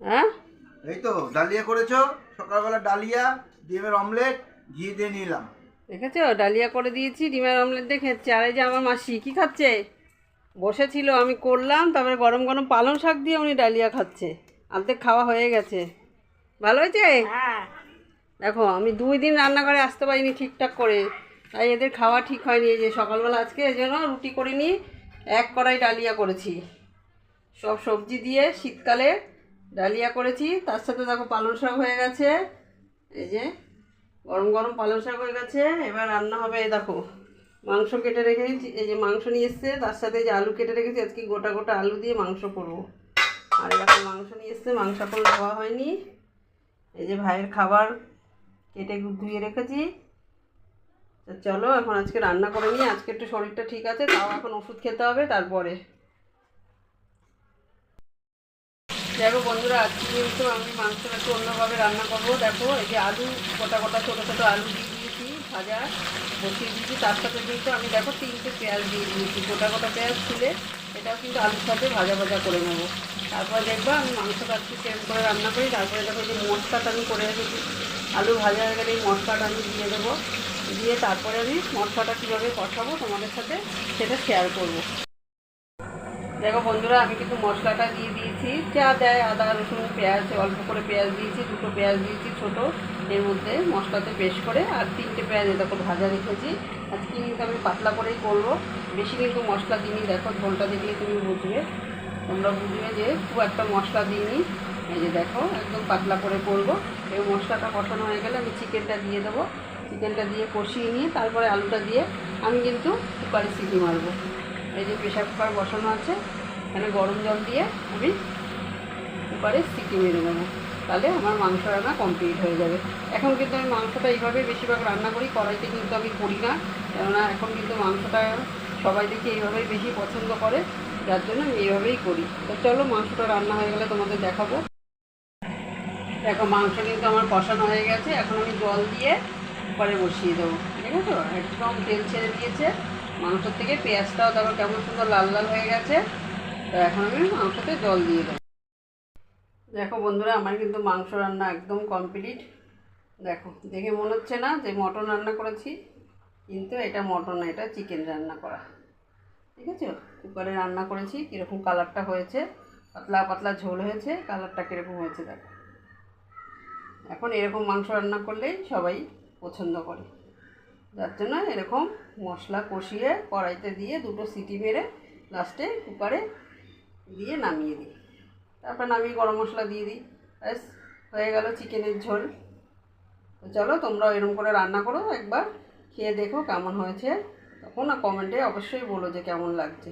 হ্যাঁ? এই তো ডালিয়া করেছ? সকালবেলা ডালিয়া ডিমের অমলেট ঘি দিয়ে নিলাম। দেখেছ? ডালিয়া করে দিয়েছি ডিমের অমলেট দিয়ে খেচ্ছে আর এই যে আমার মাসি কি খাচ্ছে? বসেছিল আমি করলাম তারপরে গরম গরম পালং শাক দিয়ে উনি ডালিয়া খাচ্ছে। আর্ধেক খাওয়া হয়ে গেছে। ভালো হয়েছে? দেখো আমি দুই দিন রান্নাঘরে আসতে পারিনি ঠিকঠাক করে। তাই এদের খাওয়া ঠিক হয়নি। এই যে সকালবেলা আজকে এই জন্য রুটি করিনি এক কড়াই ডালিয়া করেছি। সব সবজি দিয়ে শীতকালে ডালিয়া করেছি, তার সাথে দেখো পালং শাক হয়ে গেছে। এই যে, গরম গরম পালং শাক হয়ে গেছে। এবার রান্না হবে দেখো, মাংস কেটে রেখেছি এই যে মাংস নিয়ে এসছে, তার সাথে যে আলু কেটে রেখেছি, আজকে গোটা গোটা আলু দিয়ে মাংস করব। আর এরকম মাংস নিয়ে এসছে, মাংস এখন ধোয়া হয়নি। এই যে ভাইয়ের খাবার কেটে ধুয়ে রেখেছি। চলো, এখন আজকে রান্না করে নিই আজকে একটু শরীরটা ঠিক আছে, তাও এখন ওষুধ খেতে হবে, তারপরে। দেখো বন্ধুরা, আজকে কিন্তু আমি মাংসটা একটু অন্যভাবে রান্না করব। দেখো, এই যে আলু, গোটা গোটা, ছোটো ছোটো আলু দিয়ে দিয়েছি, ভাজা, বসিয়ে দিয়েছি। তার সাথে কিন্তু আমি দেখো তিনটে পেঁয়াজ দিয়ে দিয়েছি, গোটা গোটা পেঁয়াজ তুলে এটাও কিন্তু আলুর সাথে ভাজা ভাজা করে নেব। তারপরে দেখব আমি মাংসটা একটু সেম করে রান্না করি। তারপরে দেখো যে মশলাটা আমি করে রেখেছি। আলু ভাজা হয়ে গেলে এই মশলাটা আমি দিয়ে দেবো। দিয়ে তারপরে আমি মশলাটা কীভাবে কষাবো তোমাদের সাথে সেটা শেয়ার করব। দেখো বন্ধুরা, আমি কিন্তু মশলাটা দিয়ে দিয়েছি। যা দেয় আদা, রসুন, পেঁয়াজ, অল্প করে পেঁয়াজ দিয়েছি, দুটো পেঁয়াজ দিয়েছি ছোট। এর মধ্যে মশলাতে বেশ করে আর তিনটে পেঁয়াজ দেখো ভাজা রেখেছি। আজকে কিন্তু আমি পাতলা করেই করব। বেশি কিন্তু মশলা দিইনি। দেখো ঝোলটা দেখলে তুমি বুঝবে। তোমরা বুঝবে যে খুব একটা মশলা দিইনি। এই যে দেখো, একদম পাতলা করে করব। এই মশলাটা কষানো হয়ে গেলে আমি চিকেনটা দিয়ে দেবো। চিকেনটা দিয়ে কষিয়ে নিয়ে তারপরে আলুটা দিয়ে আমি কিন্তু কুকারে সিটি মারবো। এই যে প্রেশার কুকার বসানো আছে, এখানে গরম জল দিয়ে আমি কুকারে সিটি মেরে নেব তাহলে আমার মাংস রান্না কমপ্লিট হয়ে যাবে। এখন কিন্তু আমি মাংসটা এইভাবে বেশিরভাগ রান্না করি, কড়াইতে কিন্তু আমি করি না। কেননা এখন কিন্তু মাংসটা সবাই দেখি এইভাবেই বেশি পছন্দ করে, যার জন্য আমি এইভাবেই করি। তো চলো মাংসটা রান্না হয়ে গেলে তোমাদের দেখাবো। দেখো মাংস কিন্তু আমার কষানো হয়ে গেছে। এখন আমি জল দিয়ে কুকারে বসিয়ে দেবো, ঠিক আছে? একদম তেল ছেড়ে দিয়েছে, মাংসর থেকে পেঁয়াজটাও দেখো কেমন সুন্দর লাল লাল হয়ে গেছে। তো এখন আমি মাংসতে জল দিয়ে দেবো। দেখো বন্ধুরা, আমার কিন্তু মাংস রান্না একদম কমপ্লিট। দেখো, দেখে মনে হচ্ছে না যে মটন রান্না করেছি, কিন্তু এটা মটন না, এটা চিকেন রান্না করা। ঠিক আছে? কুকারে রান্না করেছি, কীরকম কালারটা হয়েছে, পাতলা পাতলা ঝোল হয়েছে, কালারটা কীরকম হয়েছে দেখো। এখন এরকম মাংস রান্না করলেই সবাই পছন্দ করে। যার জন্য এরকম মশলা কষিয়ে কড়াইতে দিয়ে দুটো সিটি মেরে লাস্টে কুকারে দিয়ে নামিয়ে দিই। তারপর নামিয়ে গরম মশলা দিয়ে দিই। ব্যাস, হয়ে গেল চিকেনের ঝোল। তো চলো তোমরা এরকম করে রান্না করো, একবার খেয়ে দেখো কেমন হয়েছে। তখন কমেন্টে অবশ্যই বলো যে কেমন লাগছে।